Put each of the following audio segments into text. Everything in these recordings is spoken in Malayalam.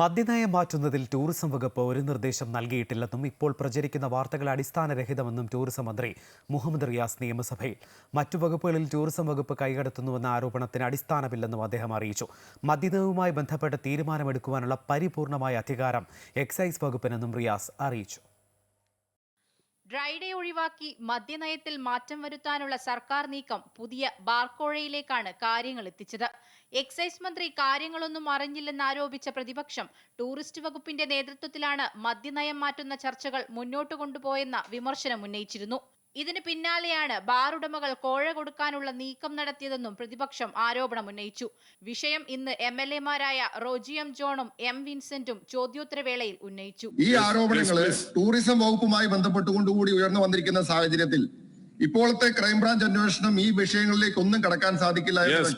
മദ്യനയം മാറ്റുന്നതിൽ ടൂറിസം വകുപ്പ് ഒരു നിർദ്ദേശം നൽകിയിട്ടില്ലെന്നും ഇപ്പോൾ പ്രചരിക്കുന്ന വാർത്തകൾ അടിസ്ഥാനരഹിതമെന്നും ടൂറിസം മന്ത്രി മുഹമ്മദ് റിയാസ് നിയമസഭയിൽ. മറ്റു വകുപ്പുകളിൽ ടൂറിസം വകുപ്പ് കൈകടത്തുന്നുവെന്ന ആരോപണത്തിന് അടിസ്ഥാനമില്ലെന്നും അദ്ദേഹം അറിയിച്ചു. മദ്യനയവുമായി ബന്ധപ്പെട്ട് തീരുമാനമെടുക്കുവാനുള്ള പരിപൂർണമായ അധികാരം എക്സൈസ് വകുപ്പിനെന്നും റിയാസ് അറിയിച്ചു. ഡ്രൈഡേ ഒഴിവാക്കി മദ്യനയത്തിൽ മാറ്റം വരുത്താനുള്ള സർക്കാർ നീക്കം പുതിയ ബാർക്കോഴയിലേക്കാണ് കാര്യങ്ങൾ എത്തിച്ചത്. എക്സൈസ് മന്ത്രി കാര്യങ്ങളൊന്നും അറിഞ്ഞില്ലെന്നാരോപിച്ച പ്രതിപക്ഷം ടൂറിസ്റ്റ് വകുപ്പിന്റെ നേതൃത്വത്തിലാണ് മദ്യനയം മാറ്റുന്ന ചർച്ചകൾ മുന്നോട്ട് കൊണ്ടുപോയെന്ന വിമർശനം ഉന്നയിച്ചിരുന്നു. ഇതിന് പിന്നാലെയാണ് ബാർ ഉടമകൾ കോഴ കൊടുക്കാനുള്ള നീക്കം നടത്തിയതെന്നും പ്രതിപക്ഷം ആരോപണം ഉന്നയിച്ചു. വിഷയം ഇന്ന് എം എൽ എമാരായ റോജിയം ജോണും എം വിൻസെന്റും ചോദ്യോത്തരവേളയിൽ ഉന്നയിച്ചു. ഈ ആരോപണങ്ങൾ ടൂറിസം വകുപ്പുമായി ബന്ധപ്പെട്ടുകൊണ്ടുകൂടി ഉയർന്നു വന്നിരിക്കുന്ന സാഹചര്യത്തിൽ ഇപ്പോഴത്തെ ക്രൈംബ്രാഞ്ച് അന്വേഷണം ഈ വിഷയങ്ങളിലേക്ക് ഒന്നും കടക്കാൻ സാധിക്കില്ല ഇത്?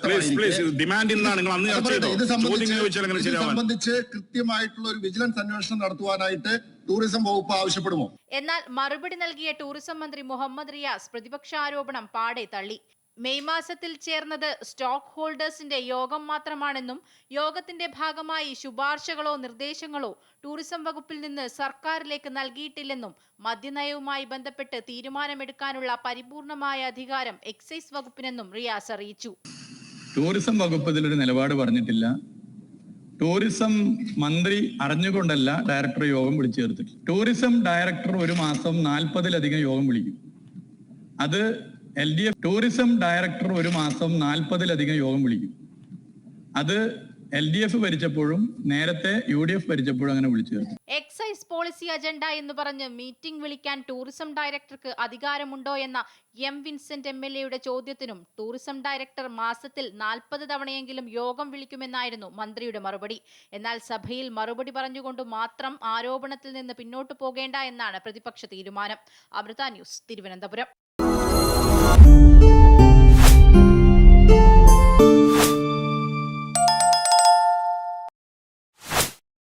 സംബന്ധിച്ച് കൃത്യമായിട്ടുള്ള ഒരു വിജിലൻസ് അന്വേഷണം നടത്തുവാനായിട്ട് ടൂറിസം വകുപ്പ് ആവശ്യപ്പെടുമോ? എന്നാൽ മറുപടി നൽകിയ ടൂറിസം മന്ത്രി മുഹമ്മദ് റിയാസ് പ്രതിപക്ഷ ആരോപണം പാടെ തള്ളി. മെയ് മാസത്തിൽ ചേർന്നത് സ്റ്റോക്ക് ഹോൾഡേഴ്സിന്റെ യോഗം മാത്രമാണെന്നും യോഗത്തിന്റെ ഭാഗമായി ശുപാർശകളോ നിർദ്ദേശങ്ങളോ ടൂറിസം വകുപ്പിൽ നിന്ന് സർക്കാരിലേക്ക് നൽകിയിട്ടില്ലെന്നും മദ്യനയവുമായി ബന്ധപ്പെട്ട് തീരുമാനമെടുക്കാനുള്ള പരിപൂർണമായ അധികാരം എക്സൈസ് വകുപ്പിനെന്നും റിയാസ് അറിയിച്ചു. ടൂറിസം വകുപ്പ് ഇതിലൊരു നിലപാട് പറഞ്ഞിട്ടില്ല. ടൂറിസം മന്ത്രി അറിഞ്ഞുകൊണ്ടല്ല ഡയറക്ടർ യോഗം വിളിച്ചു ചേർത്തിട്ട്. ടൂറിസം ഡയറക്ടർ ഒരു മാസം നാൽപ്പതിലധികം യോഗം വിളിക്കും. അത് L D F tourism director ഒരു മാസം നാൽപ്പതിലധികം യോഗം വിളിക്കും. അത് എൽ ഡി എഫ് ഭരിച്ചപ്പോഴും നേരത്തെ യു ഡി എഫ് ഭരിച്ചപ്പോഴും അങ്ങനെ വിളിച്ചു ചേർത്തു. എക്സൈസ് പോളിസി അജണ്ട എന്ന് പറഞ്ഞ് മീറ്റിംഗ് വിളിക്കാൻ ടൂറിസം ഡയറക്ടർക്ക് അധികാരമുണ്ടോ എന്ന എം വിൻസെന്റ് എം എൽ എയുടെ ചോദ്യത്തിനും ടൂറിസം ഡയറക്ടർ മാസത്തിൽ നാൽപ്പത് തവണയെങ്കിലും യോഗം വിളിക്കുമെന്നായിരുന്നു മന്ത്രിയുടെ മറുപടി. എന്നാൽ സഭയിൽ മറുപടി പറഞ്ഞുകൊണ്ട് മാത്രം ആരോപണത്തിൽ നിന്ന് പിന്നോട്ടു പോകേണ്ട എന്നാണ് പ്രതിപക്ഷ തീരുമാനം. അമൃത ന്യൂസ് തിരുവനന്തപുരം.